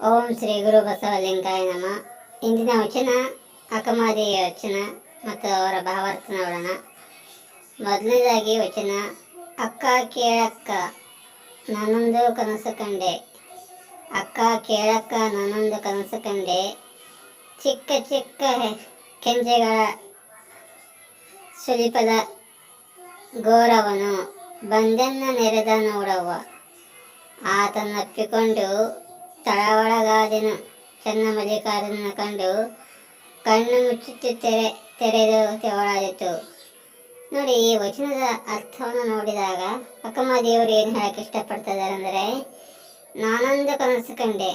ಓಂ ಶ್ರೀ ಗುರು ಬಸವಲಿಂಗಾಯ ನಮ. ಇಂದಿನ ವಚನ ಅಕಮಾದಿಯ ವಚನ ಮತ್ತು ಅವರ ಭಾವಾರ್ಥ ನೋಡೋಣ ಮೊದಲನೇದಾಗಿ ವಚನ, ಅಕ್ಕ ಕೇಳಕ್ಕ ನಾನೊಂದು ಕನಸು ಕಂಡೆ. ಅಕ್ಕ ಕೇಳಕ್ಕ ನಾನೊಂದು ಕನಸು ಕಂಡೆ. ಚಿಕ್ಕ ಚಿಕ್ಕ ಕೆಂಜೆಗಳ ಸುಲಿಪದ ಗೋರವನು ಬಂದೆನ್ನ ನೆರೆದ ನೋಡವ್ವ. ಆತನಪ್ಪಿಕೊಂಡು ತಳವಳಗಾದೆನು. ಚೆನ್ನ ಮಲ್ಲಿಕಾರ್ಜುನ ಕಂಡು ಕಣ್ಣು ಮುಚ್ಚುತ್ತಿ ತೆರೆ, ತೆರೆದು ತೆವಳಾದಿತ್ತು ನೋಡಿ, ಈ ವಚನದ ಅರ್ಥವನ್ನು ನೋಡಿದಾಗ ಅಕ್ಕಮ್ಮ ದೇವರು ಏನು ಹೇಳಕ್ಕೆ ಇಷ್ಟಪಡ್ತಿದ್ದಾರೆ ಅಂದರೆ ನಾನೊಂದು ಕನಸು ಕಂಡೆ.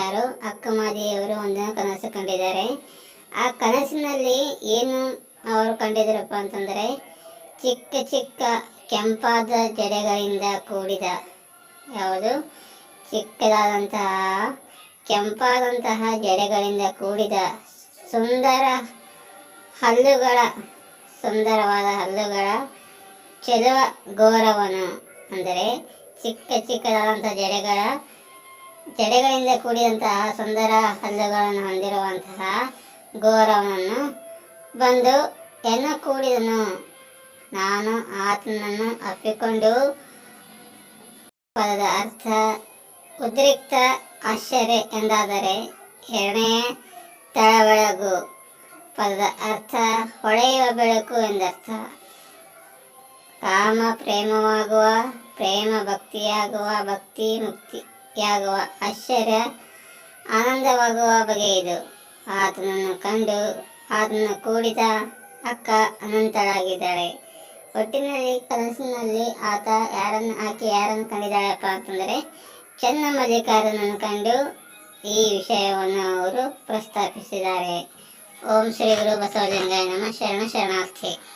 ಯಾರು? ಅಕ್ಕಮ್ಮ ದೇವರು ಒಂದು ಕನಸು ಕಂಡಿದ್ದಾರೆ. ಆ ಕನಸಿನಲ್ಲಿ ಏನು ಅವರು ಕಂಡಿದ್ದಾರಪ್ಪ ಅಂತಂದರೆ, ಚಿಕ್ಕ ಚಿಕ್ಕ ಕೆಂಪಾದ ಜಡೆಗಳಿಂದ ಕೂಡಿದ, ಯಾವುದು? ಚಿಕ್ಕದಾದಂತಹ, ಕೆಂಪಾದಂತಹ ಜಡೆಗಳಿಂದ ಕೂಡಿದ ಸುಂದರ ಹಲ್ಲುಗಳ, ಸುಂದರವಾದ ಹಲ್ಲುಗಳ ಚೆಲುವ ಗೋರವನು ಅಂದರೆ ಚಿಕ್ಕ ಚಿಕ್ಕದಾದಂತಹ ಜಡೆಗಳ ಜಡೆಗಳಿಂದ ಕೂಡಿದಂತಹ ಸುಂದರ ಹಲ್ಲುಗಳನ್ನು ಹೊಂದಿರುವಂತಹ ಗೋರವನನ್ನು ಬಂದು ಎನ್ನ ಕೂಡಿದನು. ನಾನು ಆತನನ್ನು ಅಪ್ಪಿಕೊಂಡು, ಪದದ ಅರ್ಥ ಉದ್ರಿಕ್ತ ಆಶ್ಚರ್ಯ ಎಂದಾದರೆ ಎರಡನೆಯ ತಳಬೆಳಗು ಪದದ ಅರ್ಥ ಹೊಳೆಯುವ ಬೆಳಕು ಎಂದರ್ಥ. ಕಾಮ ಪ್ರೇಮವಾಗುವ, ಪ್ರೇಮ ಭಕ್ತಿಯಾಗುವ, ಭಕ್ತಿ ಮುಕ್ತಿಯಾಗುವ ಆಶ್ಚರ್ಯ ಆನಂದವಾಗುವ ಬಗೆ ಇದು. ಆತನನ್ನು ಕಂಡು ಆತನ ಕೂಡಿದ ಅಕ್ಕ ಅನಂತಳಾಗಿದ್ದಾಳೆ. ಒಟ್ಟಿನಲ್ಲಿ ಕನಸಿನಲ್ಲಿ ಆತ ಯಾರನ್ನು, ಆಕೆ ಯಾರನ್ನು ಕಂಡಿದ್ದಾಳಪ್ಪ ಅಂತಂದರೆ ಚೆನ್ನ ಕಂಡು ಈ ವಿಷಯವನ್ನು ಅವರು ಪ್ರಸ್ತಾಪಿಸಿದ್ದಾರೆ. ಓಂ ಶ್ರೀ ಗುರು ಬಸವಲಿಂಗಾಯ ನಮ. ಶರಣ ಶರಣಾರ್ಥಿ.